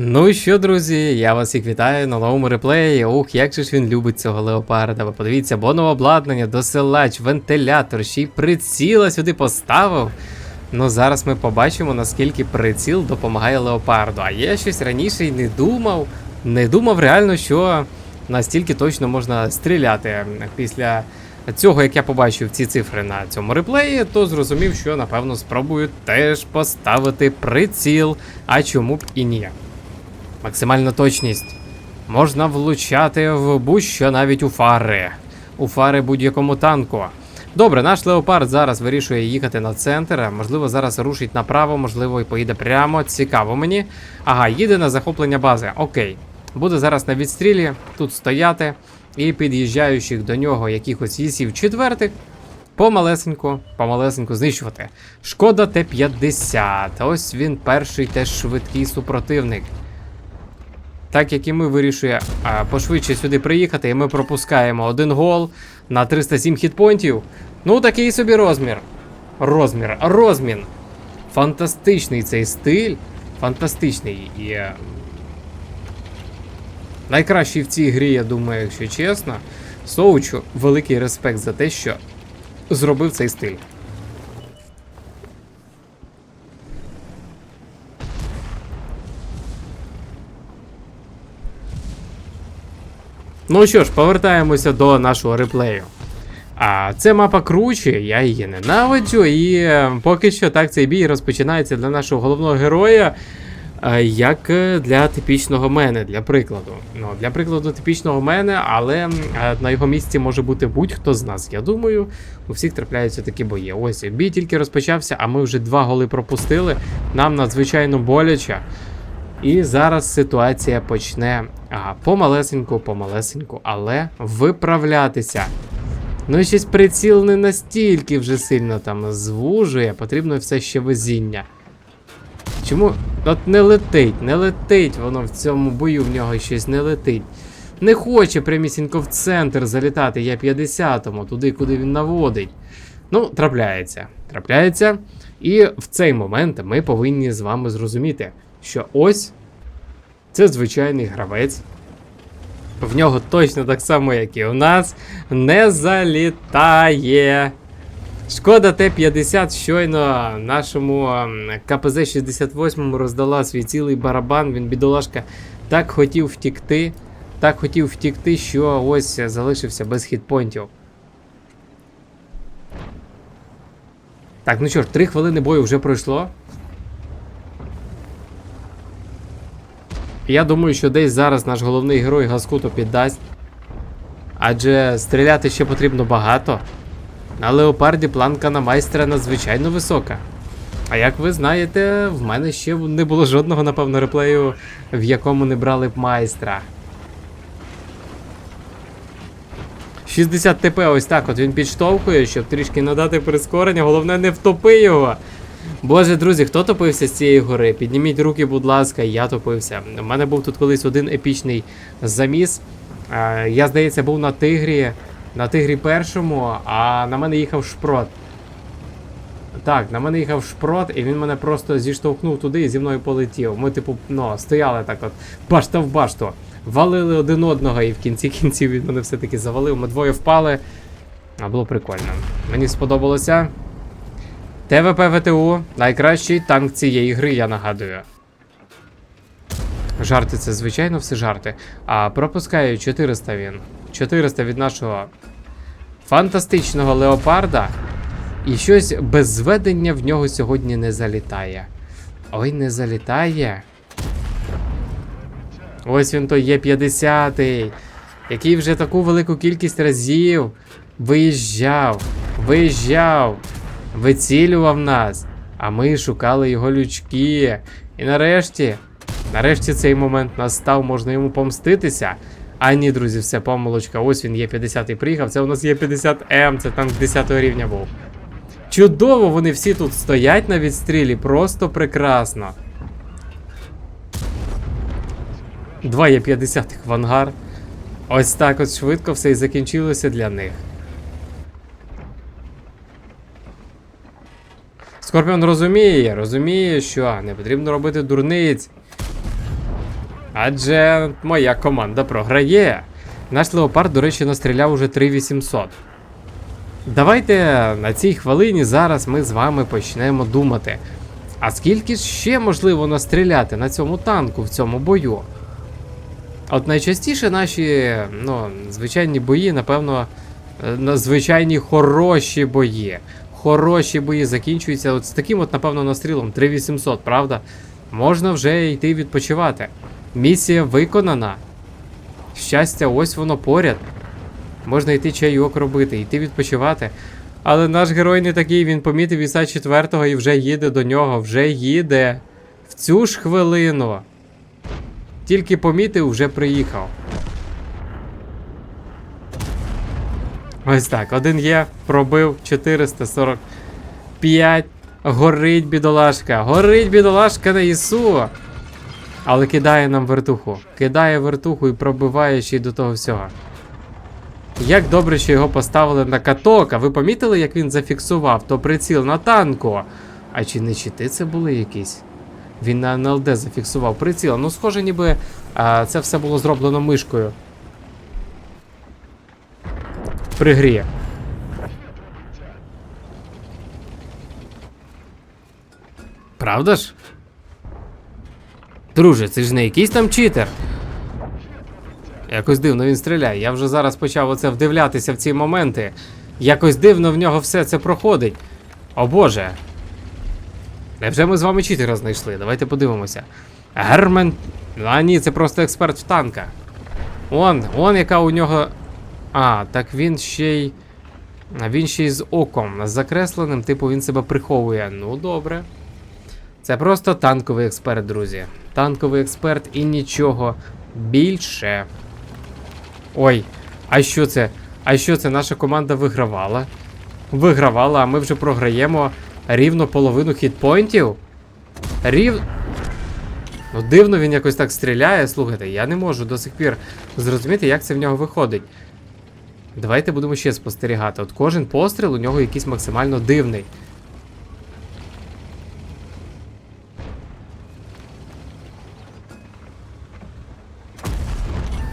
Ну що, друзі, я вас всіх вітаю на новому реплеї. Ух, як же ж він любить цього леопарда. Ви подивіться, бонове обладнання, досилач, вентилятор, ще й приціла сюди поставив. Ну зараз ми побачимо, наскільки приціл допомагає леопарду. А я щось раніше й не думав. Не думав реально, що настільки точно можна стріляти після. Цього, як я побачив ці цифри на цьому реплеї, то зрозумів, що напевно спробую теж поставити приціл, а чому б і ні. Максимальна точність. Можна влучати в будь-що навіть у фари. У фари будь-якому танку. Добре, наш леопард зараз вирішує їхати на центр. Можливо, зараз рушить направо, можливо, і поїде прямо. Цікаво мені. Ага, їде на захоплення бази. Окей. Буде зараз на відстрілі, тут стояти, і під'їжджаючих до нього якихось їсів четвертих. Помалесеньку, помалесеньку знищувати. Шкода Т-50. Ось він перший теж швидкий супротивник. Так як і ми вирішує а, пошвидше сюди приїхати, і ми пропускаємо один гол на 307 хітпонтів. Ну, такий собі розмір. Розмір, розмін. Фантастичний цей стиль. Фантастичний. І, е, найкращий в цій грі, я думаю, якщо чесно. Соучу великий респект за те, що зробив цей стиль. Ну що ж, повертаємося до нашого реплею. А це мапа круче, я її ненавиджу, і е, поки що так цей бій розпочинається для нашого головного героя. е, Як е, для типічного мене, для прикладу. Ну, для прикладу, типічного мене, але на його місці може бути будь-хто з нас. Я думаю, у всіх трапляються такі бої. Ось бій тільки розпочався, а ми вже два голи пропустили. Нам надзвичайно боляче. І зараз ситуація почне а, помалесеньку, помалесеньку, але виправлятися. Ну і щось приціл не настільки вже сильно там звужує, потрібно все ще везіння. Чому? От не летить, не летить воно в цьому бою в нього щось не летить. Не хоче прямісінько в центр залітати, я 50-му, туди, куди він наводить. Ну, трапляється. Трапляється. І в цей момент ми повинні з вами зрозуміти, що ось це звичайний гравець. В нього точно так само, як і у нас, не залітає. Шкода Т-50 щойно нашому ем, КПЗ-68 роздала свій цілий барабан. Він, бідолашка, так хотів втікти, так хотів втікти, що ось залишився без хітпонтів. Так, ну що ж, три хвилини бою вже пройшло. Я думаю, що десь зараз наш головний герой Гаскуту піддасть. Адже стріляти ще потрібно багато. На леопарді планка на майстра надзвичайно висока. А як ви знаєте, в мене ще не було жодного, напевно, реплею, в якому не брали б майстра. 60 ТП ось так от він підштовхує, щоб трішки надати прискорення, головне не втопи його. Боже, друзі, хто топився з цієї гори? Підніміть руки, будь ласка, я топився. У мене був тут колись один епічний заміс. Е, Я, здається, був на тигрі, на тигрі першому, а на мене їхав шпрот. Так, на мене їхав шпрот, і він мене просто зіштовхнув туди і зі мною полетів. Ми, типу, ну, стояли так от, башта в башту. Валили один одного, і в кінці кінців він мене все-таки завалив. Ми двоє впали. А було прикольно. Мені сподобалося. ТВП ВТУ найкращий танк цієї гри, я нагадую. Жарти це, звичайно, все жарти. А пропускаю 400 він. 400 від нашого фантастичного леопарда. І щось без зведення в нього сьогодні не залітає. Ой, не залітає. Ось він той є 50 який вже таку велику кількість разів виїжджав, виїжджав, вицілював нас, а ми шукали його лючки. І нарешті, нарешті цей момент настав, можна йому помститися. А ні, друзі, все, помилочка. Ось він є 50 приїхав. Це у нас є 50М, це танк 10 рівня був. Чудово, вони всі тут стоять на відстрілі, просто прекрасно. Два є 50-х в ангар. Ось так от швидко все і закінчилося для них. Скорпіон розуміє, розуміє, що не потрібно робити дурниць. Адже моя команда програє. Наш леопард, до речі, настріляв уже 3800. Давайте на цій хвилині зараз ми з вами почнемо думати. А скільки ж ще можливо настріляти на цьому танку в цьому бою? От найчастіше наші ну, звичайні бої, напевно, е, звичайні хороші бої. Хороші бої закінчуються от з таким, от, напевно, настрілом 3800, правда? Можна вже йти відпочивати. Місія виконана. Щастя, ось воно поряд. Можна йти чайок робити, йти відпочивати. Але наш герой не такий, він помітив Іса 4 і вже їде до нього, вже їде. В цю ж хвилину. Тільки помітив, вже приїхав. Ось так, один є, пробив 445. Горить бідолашка, горить бідолашка на ІСУ. Але кидає нам вертуху. Кидає вертуху і пробиває ще й до того всього. Як добре, що його поставили на каток, а ви помітили, як він зафіксував то приціл на танку? А чи не чити це були якісь? Він на НЛД зафіксував приціл. Ну, схоже, ніби а, це все було зроблено мишкою. При грі. Правда ж? Друже, це ж не якийсь там читер. Якось дивно він стріляє. Я вже зараз почав оце вдивлятися в ці моменти. Якось дивно в нього все це проходить. О боже. Невже ми з вами читера знайшли? Давайте подивимося. Гермен. А ні, це просто експерт в танках. Он, он яка у нього. А, так він ще й. Він ще й з оком з закресленим, типу він себе приховує. Ну, добре. Це просто танковий експерт, друзі. Танковий експерт і нічого більше. Ой, а що це? А що це? Наша команда вигравала? Вигравала, а ми вже програємо рівно половину хітпойнтів? Рів. Ну, дивно він якось так стріляє. Слухайте, я не можу до сих пір зрозуміти, як це в нього виходить. Давайте будемо ще спостерігати. От кожен постріл у нього якийсь максимально дивний.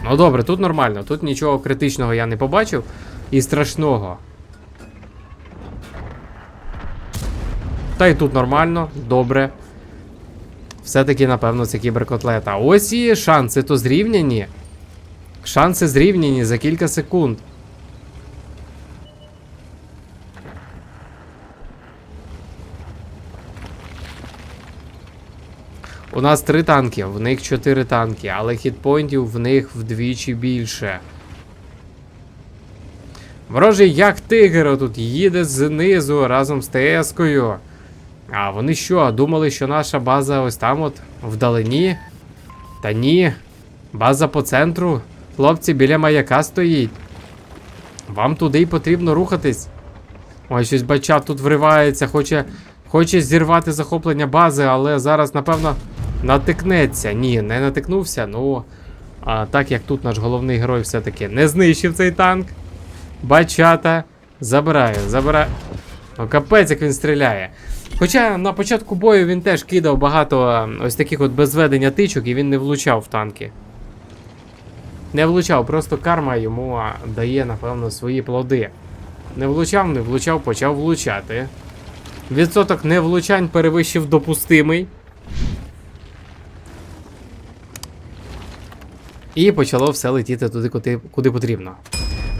Ну добре, тут нормально, тут нічого критичного я не побачив і страшного. Та й тут нормально, добре. Все-таки, напевно, це кіберкотлета. Ось і шанси то зрівняні. Шанси зрівняні за кілька секунд. У нас три танки, в них чотири танки, але хітпойнтів в них вдвічі більше. Ворожий як тигр тут їде знизу разом з ТС-кою. А вони що, думали, що наша база ось там от вдалині? Та ні. База по центру. Хлопці біля маяка стоїть. Вам туди й потрібно рухатись. Ой, щось бачав тут вривається, хоче, хоче зірвати захоплення бази, але зараз, напевно, натикнеться. Ні, не натикнувся. Ну. А так як тут наш головний герой все-таки не знищив цей танк. Бачата. Забираю, забираю. Ну, капець, як він стріляє. Хоча на початку бою він теж кидав багато ось таких от безведення тичок і він не влучав в танки. Не влучав, просто карма йому дає, напевно, свої плоди. Не влучав, не влучав, почав влучати. Відсоток невлучань перевищив допустимий. І почало все летіти туди, куди, куди потрібно.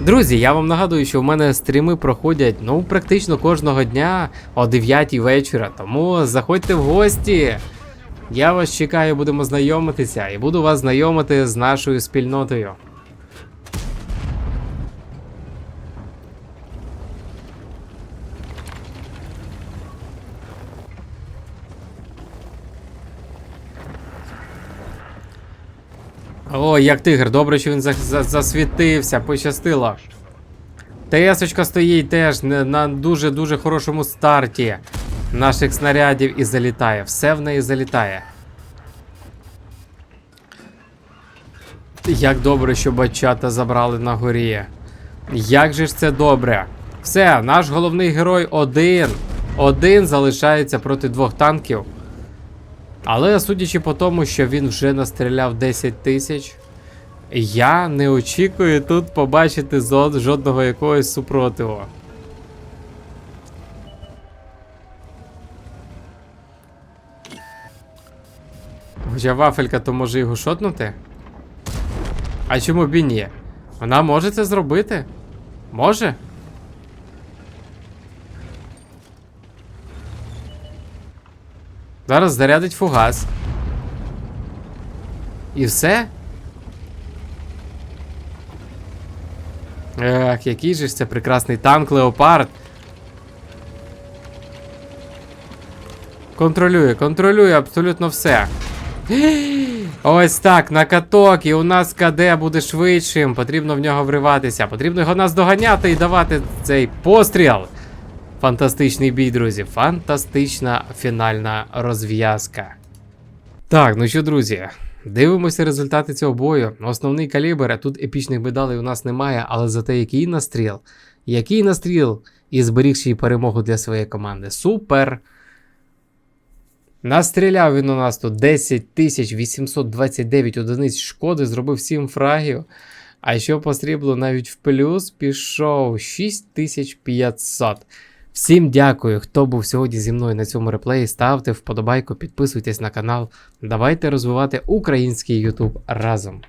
Друзі, я вам нагадую, що в мене стріми проходять ну практично кожного дня о 9 вечора. Тому заходьте в гості. Я вас чекаю, будемо знайомитися і буду вас знайомити з нашою спільнотою. О, як тигр, добре, що він за- за- засвітився, пощастило. ТС-очка стоїть теж на дуже-дуже хорошому старті наших снарядів і залітає. Все в неї залітає. Як добре, що бачата забрали на горі. Як же ж це добре? Все, наш головний герой один. Один залишається проти двох танків. Але судячи по тому, що він вже настріляв 10 тисяч, я не очікую тут побачити зо- жодного якогось супротиву. Хоча вафелька, то може його шотнути? А чому б і ні? Вона може це зробити? Може? Зараз зарядить фугас. І все? Ех, який же ж це прекрасний танк Леопард. Контролює, контролює абсолютно все. Ось так, на каток, і у нас КД буде швидшим. Потрібно в нього вриватися. Потрібно його наздоганяти і давати цей постріл. Фантастичний бій, друзі. Фантастична фінальна розв'язка. Так, ну що, друзі, дивимося результати цього бою. Основний калібр, тут епічних медалей у нас немає, але зате який настріл. Який настріл і зберіг ще й перемогу для своєї команди. Супер! Настріляв він у нас тут 10 829 одиниць шкоди, зробив 7 фрагів. А що по сріблу навіть в плюс пішов 6500. Всім дякую, хто був сьогодні зі мною на цьому реплеї. Ставте вподобайку, підписуйтесь на канал. Давайте розвивати український YouTube разом.